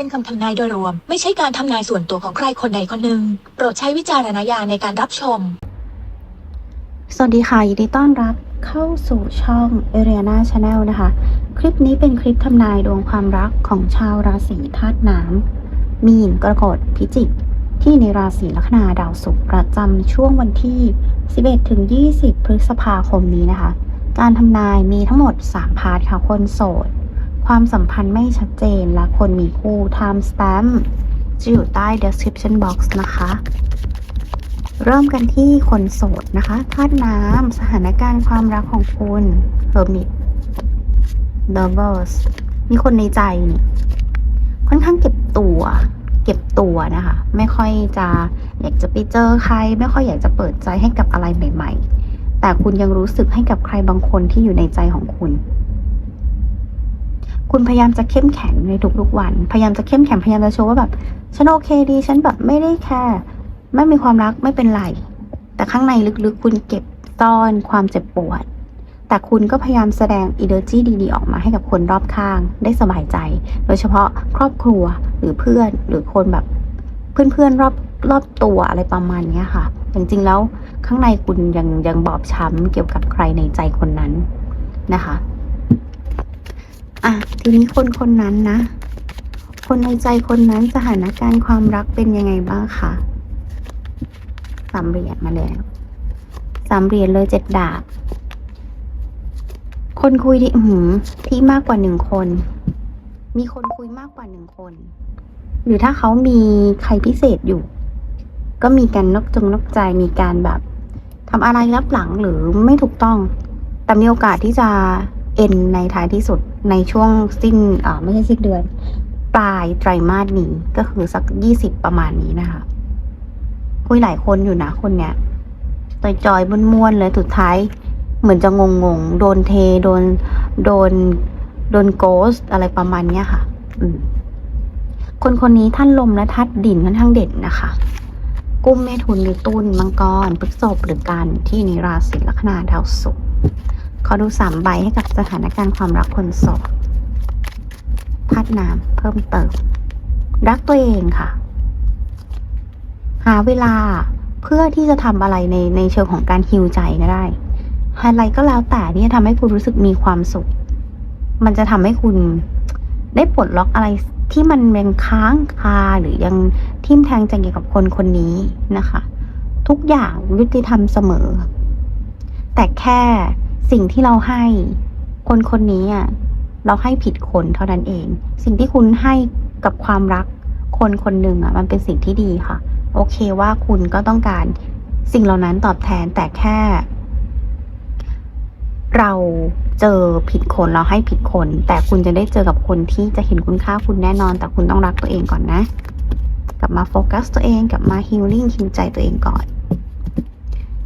เป็นคำทำนายโดยรวม ไม่ใช่การทำนายส่วนตัวของใครคนใดคนหนึ่งโปรดใช้วิจารณญาณในการรับชม สวัสดีค่ะยินดีต้อนรับเข้าสู่ช่อง a r i a n a Channel นะคะ คลิปนี้เป็นคลิปทำนายดวงความรักของชาวราศีธาตุน้ำมีนกรกฎพิจิก ที่ในราศีลัคนาดาวศุกร์ประจำช่วงวันที่ 11ถึง20 พฤษภาคมนี้นะคะ การทำนายมีทั้งหมด 3 พาร์ทค่ะคนโสด ความสัมพันธ์ไม่ชัดเจนและคนมีคู่ time stamp จะอยู่ใต้ description box นะคะ เริ่มกันที่คนโสดนะคะธาตุน้ำสถานการณ์ความรักของคุณ Hermit Lovers มีคนในใจนี่ค่อนข้างเก็บตัว เก็บตัวนะคะ ไม่ค่อยจะอยากจะไปเจอใคร ไม่ค่อยอยากจะเปิดใจให้กับอะไรใหม่ ๆ แต่คุณยังรู้สึกให้กับใครบางคนที่อยู่ในใจของคุณ คุณพยายามจะเข้มแข็งในทุกๆวัน พยายามจะเข้มแข็งพยายามจะโชว์ว่าแบบฉันโอเคดี ฉันแบบไม่ได้แค่ไม่มีความรักไม่เป็นไร แต่ข้างในลึกๆ คุณเก็บซ่อนความเจ็บปวด แต่คุณก็พยายามแสดงอินเ r อร์จีดีๆ ออกมาให้กับคนรอบข้างได้สบายใจ โดยเฉพาะครอบครัวหรือเพื่อนหรือคนแบบเพื่อนๆรอบรอบตัวอะไรประมาณนี้ค่ะจริงๆแล้วข้างในคุณยังยังบอบช้ำเกี่ยวกับใครในใจคนนั้นนะคะ อะทีนี้คนคนนั้นนะ คนในใจคนนั้นสถานการณ์ความรักเป็นยังไงบ้างคะสามเหรียญมาแล้วสามเหรียญเลยเจ็ดดาบ คนคุยที่หือที่มากกว่าหนึ่งคน มีคนคุยมากกว่าหนึ่งคน หรือถ้าเขามีใครพิเศษอยู่ ก็มีการนกจงนกใจมีการแบบทำอะไรรับหลังหรือไม่ถูกต้อง แต่มีโอกาสที่จะ เอ็นในท้ายที่สุดในช่วงสิ้นอ่าไม่ใช่สิ้นเดือน ปลายไตรมาสนี้ก็คือสักยี่สิบประมาณนี้นะคะคุยหลายคนอยู่นะคนเนี้ยจอยจอยๆม้วนๆเลยสุดท้าย เหมือนจะงงงๆโดนเทโดนโดน โดนโกสอะไรประมาณเนี้ยค่ะ อืมคนคนนี้ท่านลมและทัดดินค่อนข้างเด่นนะคะ กุ้มเมถุนหรือตุลมังกรพฤษภหรือกันที่ในราศีลัคนาดาวศุกร์ ขอดูสามใบให้กับสถานการณ์ความรักคนโสดธาตุน้ำเพิ่มเติม รักตัวเองค่ะ หาเวลาเพื่อที่จะทำอะไรในในเชิงของการฮิวใจก็ได้ อะไรก็แล้วแต่ที่จะทำให้คุณรู้สึกมีความสุข มันจะทำให้คุณได้ปลดล็อกอะไรที่มันยังค้างคาหรือยังทิ่มแทงใจเกี่ยวกับคนคนนี้นะคะ ทุกอย่างยุติธรรมเสมอ แต่แค่ สิ่งที่เราให้ คนคนนี้อะเราให้ผิดคนเท่านั้นเอง สิ่งที่คุณให้กับความรักคนคนหนึ่งอะ มันเป็นสิ่งที่ดีค่ะ โอเคว่าคุณก็ต้องการสิ่งเหล่านั้นตอบแทนแต่แค่ เราเจอผิดคนเราให้ผิดคน แต่คุณจะได้เจอกับคนที่จะเห็นคุณค่าคุณแน่นอน แต่คุณต้องรักตัวเองก่อนนะ กลับมาโฟกัสตัวเองกลับมาฮิลลิ่งฮิวใจตัวเองก่อน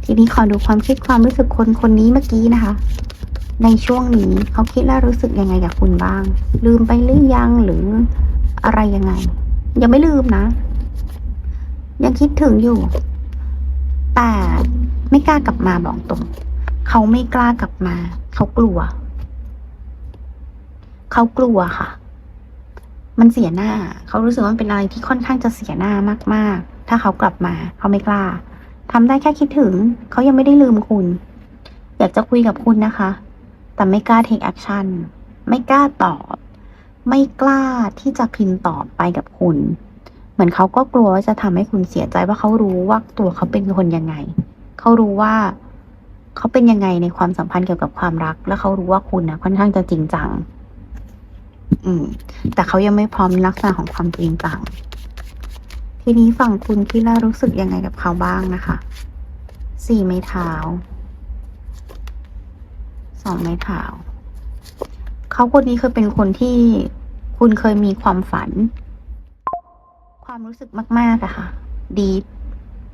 ทีนี้ขอดูความคิดความรู้สึกคนคนนี้เมื่อกี้นะคะ ในช่วงนี้เขาคิดและรู้สึกยังไงกับคุณบ้าง ลืมไปหรือยังหรืออะไรยังไง ยังไม่ลืมนะ ยังคิดถึงอยู่ แต่ไม่กล้ากลับมาบอกตรง เขาไม่กล้ากลับมา เขากลัว เขากลัวค่ะ มันเสียหน้า เขารู้สึกว่าเป็นอะไรที่ค่อนข้างจะเสียหน้ามาก ๆ ถ้าเขากลับมา เขาไม่กล้า ทำได้แค่คิดถึง เขายังไม่ได้ลืมคุณ อยากจะคุยกับคุณนะคะ แต่ไม่กล้า take action ไม่กล้าตอบ ไม่กล้าที่จะพิมพ์ตอบไปกับคุณ เหมือนเขาก็กลัวว่าจะทำให้คุณเสียใจว่าเขารู้ว่าตัวเขาเป็นคนยังไง เขารู้ว่าเขาเป็นยังไงในความสัมพันธ์เกี่ยวกับความรัก และเขารู้ว่าคุณนะค่อนข้างจะจริงจัง อืม แต่เขายังไม่พร้อมลักษณะของความจริงจัง ทีนี้ฝั่งคุณคิดแล้วรู้สึกยังไงกับเขาบ้างนะคะสี่ไม้เท้าสองไม้เท้าเขาคนนี้เคยเป็นคนที่คุณเคยมีความฝัน ความรู้สึกมากๆอะค่ะดี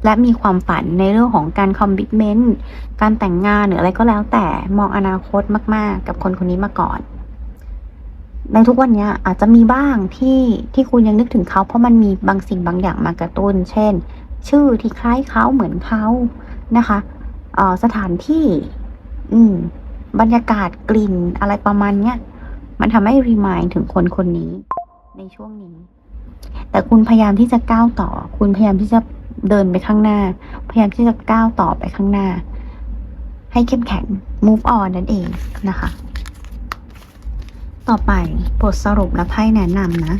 และมีความฝันในเรื่องของการคอมมิชเมนต์การแต่งงานหรืออะไรก็แล้วแต่มองอนาคตมาก ๆ กับคนคนนี้มาก่อน ในทุกวันนี้อาจจะมีบ้างที่ที่คุณยังนึกถึงเขา เพราะมันมีบางสิ่งบางอย่างมากระตุ้น เช่น ชื่อที่คล้ายเขาเหมือนเขานะคะเออสถานที่ อืม บรรยากาศกลิ่นอะไรประมาณเนี้ยมันทำให้รีมายถึงคนคนนี้ ในช่วงนี้ แต่คุณพยายามที่จะก้าวต่อ คุณพยายามที่จะเดินไปข้างหน้า พยายามที่จะก้าวต่อไปข้างหน้า ให้เข้มแข็ง move on นั่นเองนะคะ ต่อไปบทสรุปและไพ่แนะนำนะ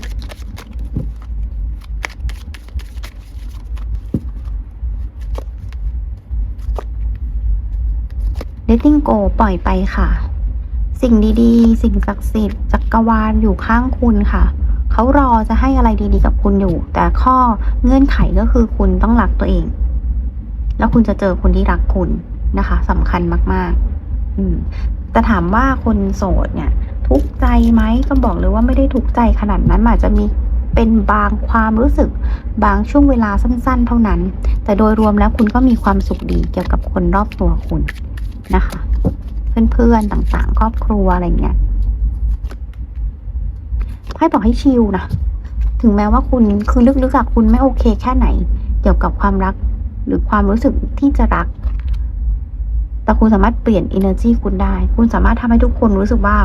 letting go ปล่อยไปค่ะ สิ่งดีๆ สิ่งศักดิ์สิทธิ์จักรวาลอยู่ข้างคุณค่ะ เขารอจะให้อะไรดีๆกับคุณอยู่ แต่ข้อเงื่อนไขก็คือคุณต้องรักตัวเอง แล้วคุณจะเจอคนที่รักคุณนะคะสำคัญมาก ๆ อืมแต่ถามว่าคนโสดเนี่ย ทุกข์ใจไหมก็บอกเลยว่าไม่ได้ทุกข์ใจขนาดนั้นอาจจะมีเป็นบางความรู้สึกบางช่วงเวลาสั้น ๆ เท่านั้น แต่โดยรวมแล้วคุณก็มีความสุขดีเกี่ยวกับคนรอบตัวคุณนะคะ เพื่อนๆต่างๆ ครอบครัวอะไรเงี้ยไพ่บอกให้ชิลนะถึงแม้ว่าคุณคือลึกๆอะคุณไม่โอเคแค่ไหน เกี่ยวกับความรักหรือความรู้สึกที่จะรัก แต่คุณสามารถเปลี่ยน energy คุณได้ คุณสามารถทำให้ทุกคนรู้สึกว่า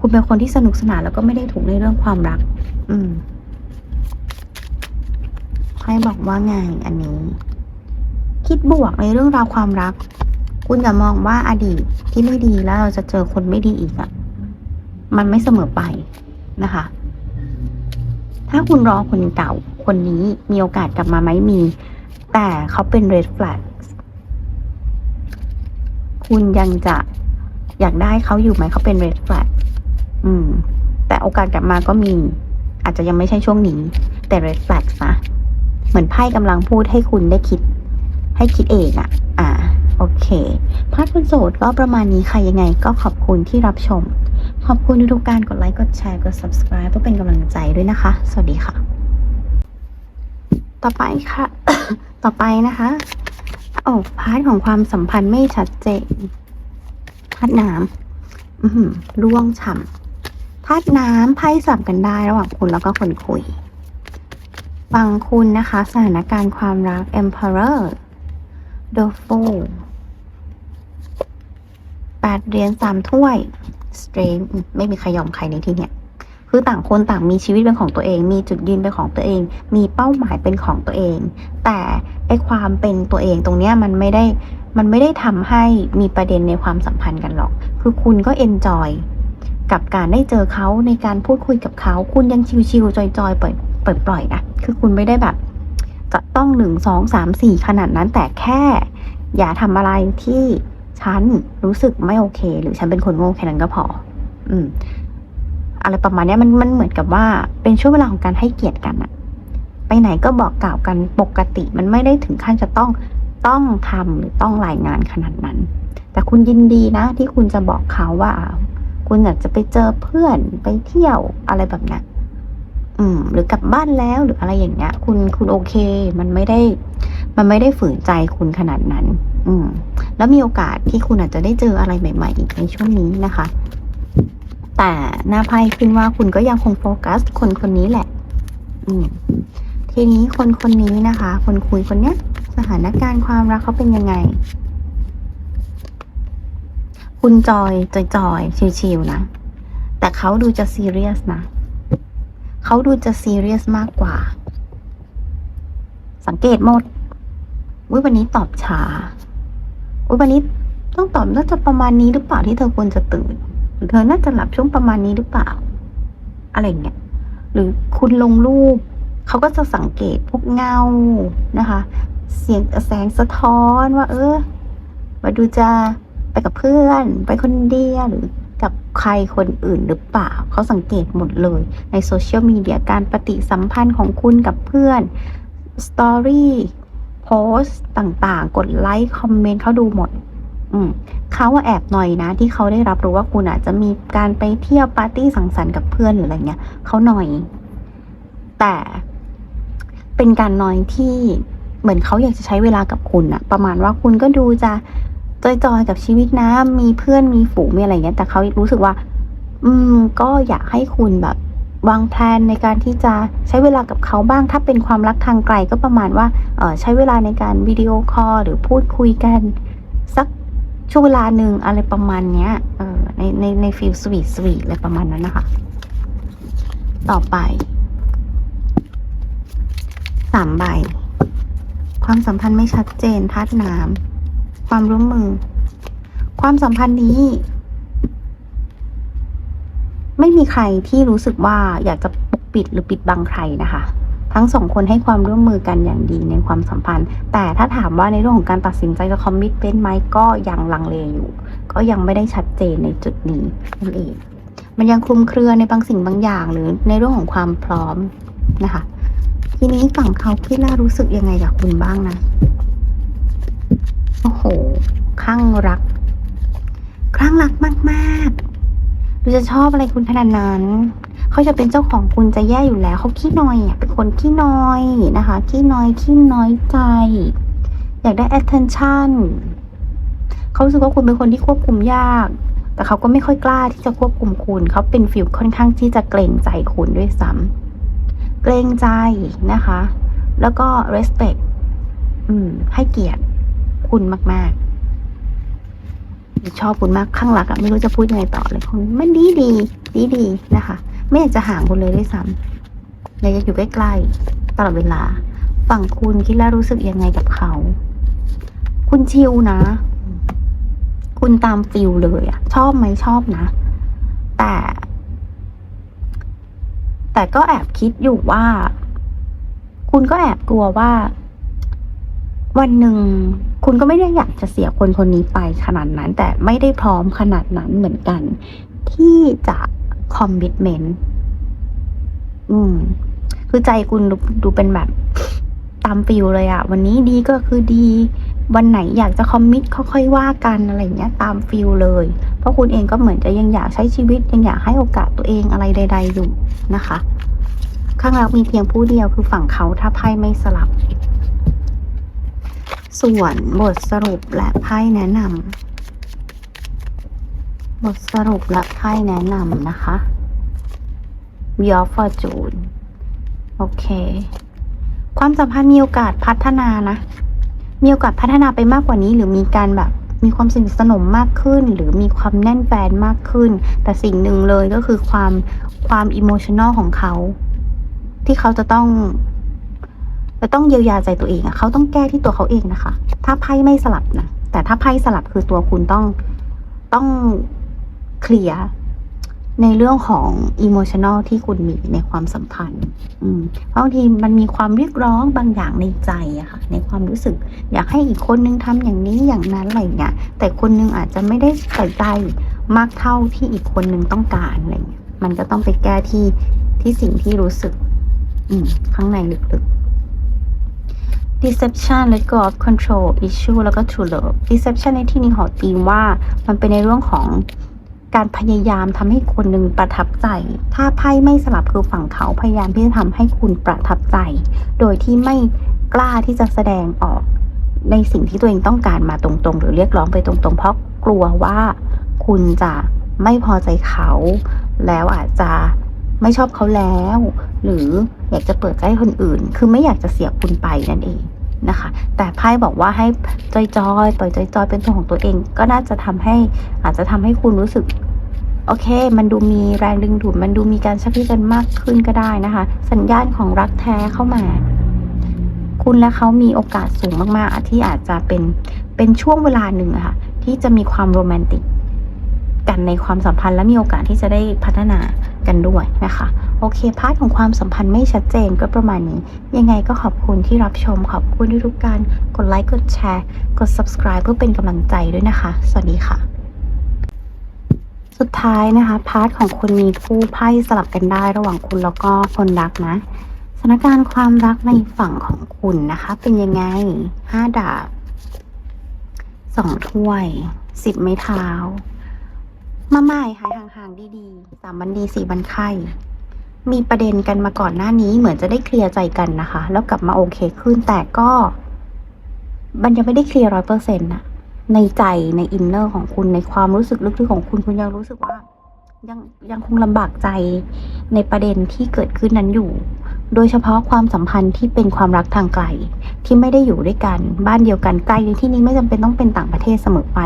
คุณเป็นคนที่สนุกสนานแล้วก็ไม่ได้ถูกในเรื่องความรัก อืมไพ่บอกว่าไงอันนี้ คิดบวกในเรื่องราวความรัก คุณอย่ามองว่าอดีตที่ไม่ดีแล้วเราจะเจอคนไม่ดีอีกอะ่ะ มันไม่เสมอไปนะคะ ถ้าคุณรอคนเก่า คนนี้มีโอกาสกลับมาไหมมี แต่เขาเป็น red flag คุณยังจะอยากได้เขาอยู่ไหมเขาเป็น red flag อืม แต่โอกาสกลับมาก็มี อาจจะยังไม่ใช่ช่วงนี้ แต่ red flag นะเหมือนไพ่กำลังพูดให้คุณได้คิด ให้คิดเองอะ่ะ อ่า โอเคพาร์ทคนโสดก็ประมาณนี้ค่ะยังไง ก็ขอบคุณที่รับชม ขอบคุณทุกการกดไลค์กดแชร์กด subscribe เพื่อเป็นกำลังใจด้วยนะคะ สวัสดีค่ะ ต่อไปค่ะ ต่อไปนะคะโอ้พาร์ทของความสัมพันธ์ไม่ชัดเจนธาตุน้ำร่วงฉ่ำ ธาตุน้ำไพ่สับกันได้ระหว่างคุณแล้วก็คนคุยฟังคุณนะคะ สถานการณ์ความรัก Emperor The Fool แปดเหรียญสามถ้วย Strange อืมไม่มีใครยอมใครในที่เนี้ยคือต่างคนต่างมีชีวิตเป็นของตัวเอง มีจุดยืนเป็นของตัวเอง มีเป้าหมายเป็นของตัวเอง แต่ไอความเป็นตัวเองตรงเนี้ยมันไม่ได้มันไม่ได้ทำให้มีประเด็นในความสัมพันธ์กันหรอก คือคุณก็เอนจอย กับการได้เจอเขาในการพูดคุยกับเขา คุณยังชิวๆจอยๆปล่อยปล่อยปล่อยๆนะคือคุณไม่ได้แบบ จะต้องหนึ่งสองสามสี่ขนาดนั้นแต่แค่ อย่าทำอะไรที่ฉันรู้สึกไม่โอเค หรือฉันเป็นคนโง่แค่นั้นก็พอ อืม อะไรประมาณนี้มันมันเหมือนกับว่าเป็นช่วงเวลาของการให้เกียรติกันอะไปไหนก็บอกกล่าวกันปกติ มันไม่ได้ถึงขั้นจะต้องต้องทำหรือต้องรายงานขนาดนั้น แต่คุณยินดีนะ ที่คุณจะบอกเขาว่า คุณอยากจะไปเจอเพื่อนไปเที่ยวอะไรแบบนี้ยอืม หรือกลับบ้านแล้วหรืออะไรอย่างเงี้ย คุณคุณโอเค มันไม่ได้ มันไม่ได้ฝืนใจคุณขนาดนั้น อืม แล้วมีโอกาสที่คุณอาจจะได้เจออะไรใหม่ ๆ อีกในช่วงนี้นะคะ แต่หน้าไพ่ขึ้นว่าคุณก็ยังคงโฟกัส คนคนนี้แหละ อืม ทีนี้คนคนนี้นะคะ คนคุยคนเนี้ย สถานการณ์ความรักเขาเป็นยังไง คุณจอยจอยจอยชิวๆนะ แต่เขาดูจะซีเรียสนะ เขาดูจะซีเรียสมากกว่า สังเกตหมดวิวันนี้ตอบช้าวิวันนี้ต้องตอบน่าจะประมาณนี้หรือเปล่าที่เธอควรจะตื่นหรือเธอน่าจะหลับช่วงประมาณนี้หรือเปล่า อะไรเงี้ยหรือคุณลงรูปเขาก็จะสังเกตพวกเงานะคะ เสียงแสงสะท้อนว่า เออมาดูจะ ไปกับเพื่อน ไปคนเดียวหรือกับใครคนอื่นหรือเปล่า เขาสังเกตหมดเลย ในโซเชียลมีเดียการปฏิสัมพันธ์ของคุณกับเพื่อนสตอรี่โพสต์ต่างๆ กดไลค์ คอมเมนต์เขาดูหมด อืมเขาว่าแอบหน่อยนะ ที่เขาได้รับรู้ว่าคุณอาจจะมีการไปเที่ยวปาร์ตี้สังสรรค์กับเพื่อนหรืออะไรเงี้ยเขาหน่อย แต่เป็นการนอยที่เหมือนเขาอยากจะใช้เวลากับคุณอะประมาณว่าคุณก็ดูจะ จอยๆกับชีวิตนะ มีเพื่อนมีฝูงมีอะไรเงี้ย แต่เขารู้สึกว่า อืม ก็อยากให้คุณแบบ วางแผนในการที่จะใช้เวลากับเขาบ้าง ถ้าเป็นความรักทางไกลก็ประมาณว่า เออใช้เวลาในการวิดีโอคอลหรือพูดคุยกัน สักช่วงเวลาหนึ่งอะไรประมาณเนี้ย เออในในในฟิลสวีทสวีทอะไรประมาณนั้นนะคะ ต่อไปสามใบ ความสัมพันธ์ไม่ชัดเจนธาตุน้ำ ความร่วมมือ ความสัมพันธ์นี้ ไม่มีใครที่รู้สึกว่าอยากจะปกปิดหรือปิดบังใครนะคะ ทั้งสองคนให้ความร่วมมือกันอย่างดีในความสัมพันธ์ แต่ถ้าถามว่าในเรื่องของการตัดสินใจจะคอมมิตเป็นไหมก็ยังลังเลอยู่ ก็ยังไม่ได้ชัดเจนในจุดนี้นั่นเองมันยังคลุมเครือในบางสิ่งบางอย่าง หรือในเรื่องของความพร้อมนะคะ ทีนี้ฝั่งเขาพี่ล่ารู้สึกยังไงกับคุณบ้างนะ โอ้โหข้างรักคลั่งรักมากๆหรือจะชอบอะไรคุณขนาดนั้น เขาจะเป็นเจ้าของคุณจะแย่อยู่แล้ว เขาขี้น้อยอะเป็นคนขี้น้อยนะคะ ขี้น้อยขี้น้อยใจ อยากได้ attention เขารู้สึกว่าคุณเป็นคนที่ควบคุมยาก แต่เขาก็ไม่ค่อยกล้าที่จะควบคุมคุณ เขาเป็นฟิลค่อนข้างที่จะเกรงใจคุณด้วยซ้ำเกรงใจนะคะ แล้วก็ respect อืม ให้เกียรติ คุณมากๆชอบคุณมากข้างหลักอะไม่รู้จะพูดยังไงต่อเลยคุณมันดีดีดีดีนะคะ ไม่อยากจะห่างคุณเลยด้วยซ้ำอยากจะอยู่ใกล้ๆตลอดเวลา ฝั่งคุณคิดแล้วรู้สึกยังไงกับเขา คุณชิลนะ คุณตามฟิลเลยอะชอบไหมชอบนะ แต่ แต่ก็แอบคิดอยู่ว่า คุณก็แอบกลัวว่า วันหนึ่ง คุณก็ไม่ได้อยากจะเสียคนคนนี้ไปขนาดนั้น แต่ไม่ได้พร้อมขนาดนั้นเหมือนกัน ที่จะคอมมิ t เมนต์อืม คือใจคุณดูดูเป็นแบบตามฟิลเลยอะวันนี้ดีก็คือดีวันไหนอยากจะคอมมิตค่อยๆว่ากันอะไรอย่างเงี้ยตามฟิลเลย เพราะคุณเองก็เหมือนจะยังอยากใช้ชีวิตยังอยากให้โอกาสตัวเองอะไรใด ๆ อยู่นะคะ ข้างรักมีเพียงผู้เดียวคือฝั่งเขาถ้าไพ่ไม่สลับ ส่วนบทสรุปและไพ่แนะนำบทสรุปและไพ่แนะนำนะคะ v i o f Fortune โอเค ความสัมพันธ์มีโอกาสพัฒนานะ มีโอกาสพัฒนาไปมากกว่านี้ หรือมีการแบบมีความสนิทสนมมากขึ้น หรือมีความแน่นแฟนมากขึ้น แต่สิ่งหนึ่งเลยก็คือความความอิโมชัน a ลของเขา ที่เขาจะต้อง จะต้องเยียวยาใจตัวเองอะเขาต้องแก้ที่ตัวเขาเองนะคะ ถ้าไพ่ไม่สลับนะแต่ถ้าไพ่สลับคือตัวคุณต้องต้องเคลียร์ในเรื่องของอิโมชัน a ลที่คุณมีในความสัมพันธ์ อืมเพราะบางทีมันมีความเรียกร้องบางอย่างในใจอะค่ะ ในความรู้สึก อยากให้อีกคนนึงทำอย่างนี้อย่างนั้นอะไรเงี้ย แต่คนนึงอาจจะไม่ได้ใส่ใจมากเท่าที่อีกคนนึงต้องการอะไรเงี้ย มันก็ต้องไปแก้ที่ที่สิ่งที่รู้สึก อืมข้างในลึกๆ deception let go of control issue แล้วก็ true love deception ในที่นี้ขอตีมว่ามันเป็นในเรื่องของการพยายามทำให้คนหนึ่งประทับใจ ถ้าไพ่ไม่สลับคือฝั่งเขาพยายามที่จะทำให้คุณประทับใจ โดยที่ไม่กล้าที่จะแสดงออกในสิ่งที่ตัวเองต้องการมาตรงๆ หรือเรียกร้องไปตรงๆ เพราะกลัวว่าคุณจะไม่พอใจเขา แล้วอาจจะ ไม่ชอบเขาแล้ว หรืออยากจะเปิดใจคนอื่น คือไม่อยากจะเสียคุณไปนั่นเองนะคะ แต่ไพ่บอกว่าให้จอยๆปล่อยจอยๆเป็นตัวของตัวเอง ก็น่าจะทำให้อาจจะทำให้คุณรู้สึกโอเค มันดูมีแรงดึงดูด มันดูมีการชักพิกันมากขึ้นก็ได้นะคะ สัญญาณของรักแท้เข้ามา คุณและเขามีโอกาสสูงมากๆ ที่อาจจะเป็น เป็นช่วงเวลาหนึ่งอะค่ะ ที่จะมีความโรแมนติก กันในความสัมพันธ์และมีโอกาสที่จะได้พัฒนา กันด้วยนะคะ โอเค พาร์ทของความสัมพันธ์ไม่ชัดเจนก็ประมาณนี้ ยังไงก็ขอบคุณที่รับชม ขอบคุณที่ทุกการ กดไลค์ กดแชร์ กด subscribe เพื่อเป็นกำลังใจด้วยนะคะ สวัสดีค่ะ สุดท้ายนะคะ พาร์ทของคนมีคู่ไพ่สลับกันได้ระหว่างคุณแล้วก็คนรักนะ สถานการณ์ความรักในฝั่งของคุณนะคะ เป็นยังไงห้าดาบสองถ้วย สิบไม้เท้า มาใหม่หายห่างดีๆสามวันดีสี่วันไข้ มีประเด็นกันมาก่อนหน้านี้เหมือนจะได้เคลียร์ใจกันนะคะ แล้วกลับมาโอเคขึ้นแต่ก็มันยังไม่ได้เคลียร์ร้อยเปอร์เซ็นต์ะในใจในอินเนอร์ของคุณในความรู้สึกลึกๆของคุณคุณยังรู้สึกว่า ยังยังคงลำบากใจในประเด็นที่เกิดขึ้นนั้นอยู่ โดยเฉพาะความสัมพันธ์ที่เป็นความรักทางไกล ที่ไม่ได้อยู่ด้วยกันบ้านเดียวกันไกลในที่นี้ไม่จำเป็นต้องเป็นต่างประเทศเสมอไป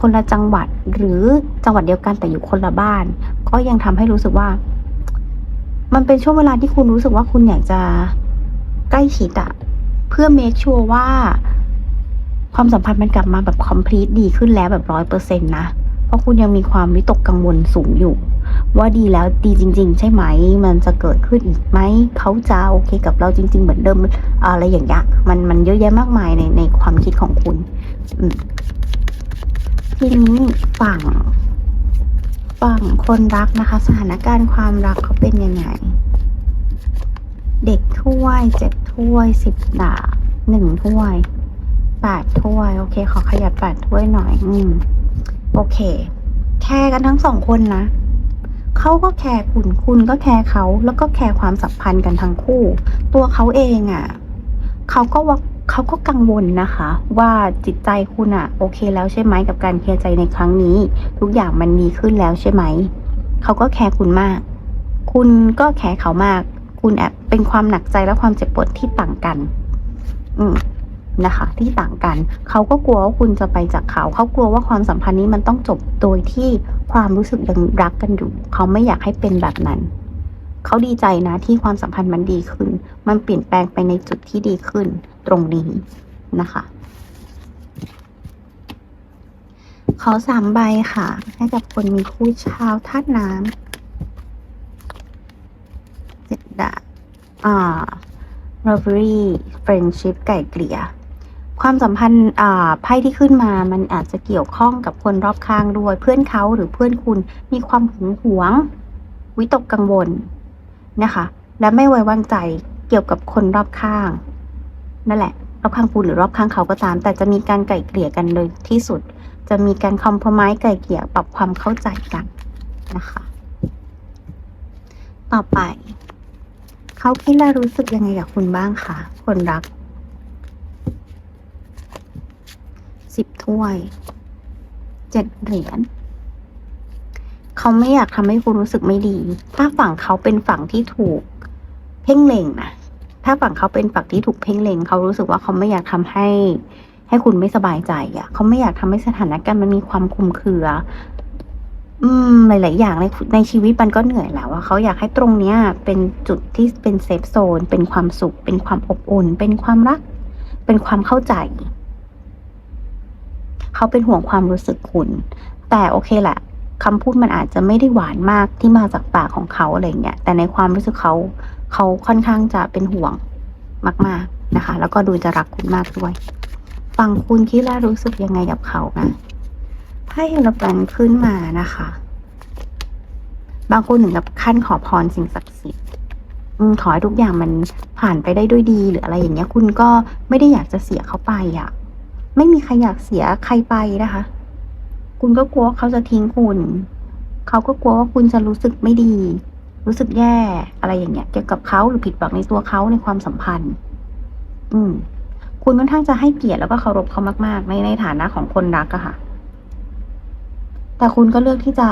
คนละจังหวัดหรือจังหวัดเดียวกันแต่อยู่คนละบ้าน ก็ยังทำให้รู้สึกว่า มันเป็นช่วงเวลาที่คุณรู้สึกว่าคุณอยากจะใกล้ชิดอะเพื่อ make sure ว่า ความสัมพันธ์มันกลับมาแบบ complete ดีขึ้นแล้วแบบร้อยเปอร์เซ็นต์นะ เพราะคุณยังมีความวิตกกังวลสูงอยู่ ว่าดีแล้วดีจริง ๆ ใช่ไหม มันจะเกิดขึ้นอีกไหมเขาจะโอเคกับเราจริง ๆ เหมือนเดิมอะไรอย่างเงี้ยมันมันเยอะแยะมากมายในในความคิดของคุณทีนี้ฝั่งฝั่งคนรักนะคะ สถานการณ์ความรักเขาเป็นยังไง เด็กถ้วยเจ็ดถ้วยสิบดาบหนึ่งถ้วยแปดถ้วย โอเค ขอขยับแปดถ้วยหน่อย อืม โอเค แคร์กันทั้งสองคนนะเขาก็แคร์คุณ คุณก็แคร์เขาแล้วก็แคร์ความสัมพันธ์กันทั้งคู่ ตัวเขาเองอะ่ะเขาก็ว่าเขาก็กังวลนะคะ ว่าจิตใจคุณอะ่ะ โอเคแล้วใช่ไหมกับการเคลียร์ใจในครั้งนี้ ทุกอย่างมันดีขึ้นแล้วใช่ไหมเขาก็แคร์คุณมาก คุณก็แคร์เขามาก คุณแอบเป็นความหนักใจและความเจ็บปวดที่ต่างกัน อืม นะคะ ที่ต่างกัน เขาก็กลัวว่าคุณจะไปจากเขา เขากลัวว่าความสัมพันธ์นี้มันต้องจบโดยที่ความรู้สึกยังรักกันอยู่ เขาไม่อยากให้เป็นแบบนั้น เขาดีใจนะที่ความสัมพันธ์มันดีขึ้น มันเปลี่ยนแปลงไปในจุดที่ดีขึ้นตรงนี้นะคะขอสามใบค่ะ ให้กับคนมีคู่ชาวธาตุน้ำเจ็ดดาอ่า rivalry friendship ไก่เกลี่ย ความสัมพันธ์ไพ่ที่ขึ้นมามันอาจจะเกี่ยวข้องกับคนรอบข้างด้วย เพื่อนเขาหรือเพื่อนคุณมีความหึงหวง วิตกกังวลนะคะ และไม่ไว้วางใจเกี่ยวกับคนรอบข้าง นั่นแหละ รอบข้างคุณหรือรอบข้างเขาก็ตาม แต่จะมีการไก่เกลี่ยกันเลยที่สุด จะมีการคอมเพลมไมไก่เกลี่ยปรับความเข้าใจกันนะคะ ต่อไป เขาคิดและรู้สึกยังไงกับคุณบ้างคะคนรัก สิบถ้วยเจ็ดเหรียญเขาไม่อยากทำให้คุณรู้สึกไม่ดี ถ้าฝั่งเขาเป็นฝั่งที่ถูกเพ่งเล็งนะถ้าฝั่งเขาเป็นฝั่งที่ถูกเพ่งเล็งเขารู้สึกว่าเขาไม่อยากทำให้ ให้คุณไม่สบายใจอะ่ะเขาไม่อยากทำให้สถานการณ์มันมีความคุมเครือ อืมหลาย ๆ อย่างในในชีวิตมันก็เหนื่อยแล้วอะเขาอยากให้ตรงเนี้ย เป็นจุดที่เป็นเซฟโซนเป็นความสุข เป็นความอบอุ่น เป็นความรัก เป็นความเข้าใจ เขาเป็นห่วงความรู้สึกคุณ แต่โอเคแหละคำพูดมันอาจจะไม่ได้หวานมากที่มาจากปากของเขาอะไรเงี้ย แต่ในความรู้สึกเขาเขาค่อนข้างจะเป็นห่วงมาก ๆนะคะ แล้วก็ดูจะรักคุณมากด้วย ฟังคุณคิดและรู้สึกยังไงกับเขานะไพ่เฮลปันขึ้นมานะคะ บางคนถึงกับขั้นขอพรสิ่งศักดิ์สิทธิ์ขอให้ทุกอย่างมันผ่านไปได้ด้วยดีหรืออะไรอย่างเงี้ย คุณก็ไม่ได้อยากจะเสียเขาไปอะ ไม่มีใครอยากเสียใครไปนะคะ คุณก็กลัวว่าเขาจะทิ้งคุณ เขาก็กลัวว่าคุณจะรู้สึกไม่ดี รู้สึกแย่อะไรอย่างเงี้ย เกี่ยวกับเขาหรือผิดหวังในตัวเขาในความสัมพันธ์ อืม คุณค่อนข้างจะให้เกียรติแล้วก็เคารพเขามากๆ ในในฐานะของคนรักอะค่ะ แต่คุณก็เลือกที่จะ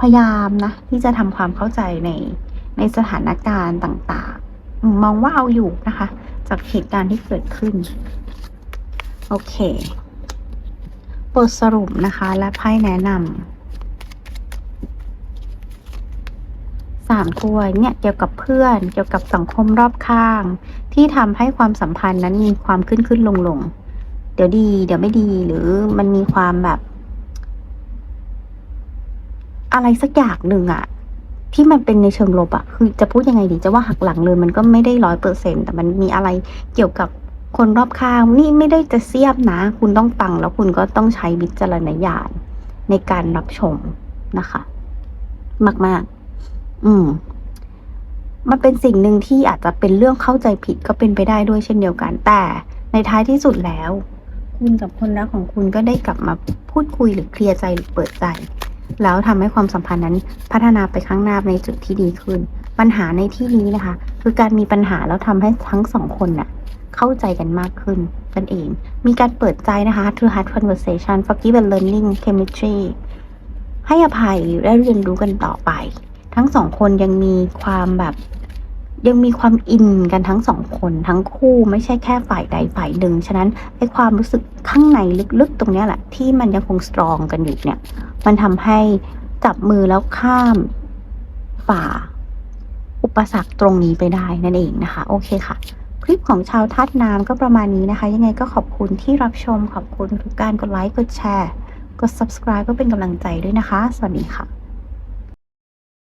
พยายามนะที่จะทำความเข้าใจในในสถานการณ์ต่าง ๆ มองว่าเอาอยู่นะคะ จากเหตุการณ์ที่เกิดขึ้น โอเค บทสรุปนะคะและไพ่แนะนำสามถ้วยเนี่ยเกี่ยวกับเพื่อน เกี่ยวกับสังคมรอบข้าง ที่ทำให้ความสัมพันธ์นั้นมีความขึ้นขึ้นลงลงเดี๋ยวดี เดี๋ยวไม่ดีหรือมันมีความแบบ อะไรสักอย่างหนึ่งอะที่มันเป็นในเชิงลบอะคือจะพูดยังไงดีจะว่าหักหลังเลย มันก็ไม่ได้ร้อยเปอร์เซ็นแต่มันมีอะไรเกี่ยวกับ คนรอบข้างนี่ไม่ได้จะเสียบนะ คุณต้องฟังแล้วคุณก็ต้องใช้วิจารณญาณในการรับชมนะคะ มาก ๆ อืม มันเป็นสิ่งหนึ่งที่อาจจะเป็นเรื่องเข้าใจผิดก็เป็นไปได้ด้วยเช่นเดียวกัน แต่ในท้ายที่สุดแล้ว คุณกับคนรักของคุณก็ได้กลับมาพูดคุยหรือเคลียร์ใจหรือเปิดใจ แล้วทำให้ความสัมพันธ์นั้นพัฒนาไปข้างหน้าในจุดที่ดีขึ้น ปัญหาในที่นี้นะคะ คือการมีปัญหาแล้วทำให้ทั้งสองคนน่ะ เข้าใจกันมากขึ้นกันเอง มีการเปิดใจนะคะ through hard conversation forgive and learning chemistry ให้อภัยและเรียนรู้กันต่อไป ทั้งสองคนยังมีความแบบยังมีความอินกันทั้งสองคนทั้งคู่ไม่ใช่แค่ฝ่ายใดฝ่ายหนึ่ง ฉะนั้นไอ้ความรู้สึกข้างในลึกๆ ตรงนี้แหละ ที่มันยังคงสตรองกันอยู่เนี่ย มันทำให้จับมือแล้วข้ามฝ่า อุปสรรคตรงนี้ไปได้นั่นเองนะคะ โอเคค่ะ ลิปของชาวทัดน้ำก็ประมาณนี้นะคะ ยังไงก็ขอบคุณที่รับชมขอบคุณทุกการกดไลค์กดแชร์ กด subscribe ก็เป็นกำลังใจด้วยนะคะ สวัสดีค่ะ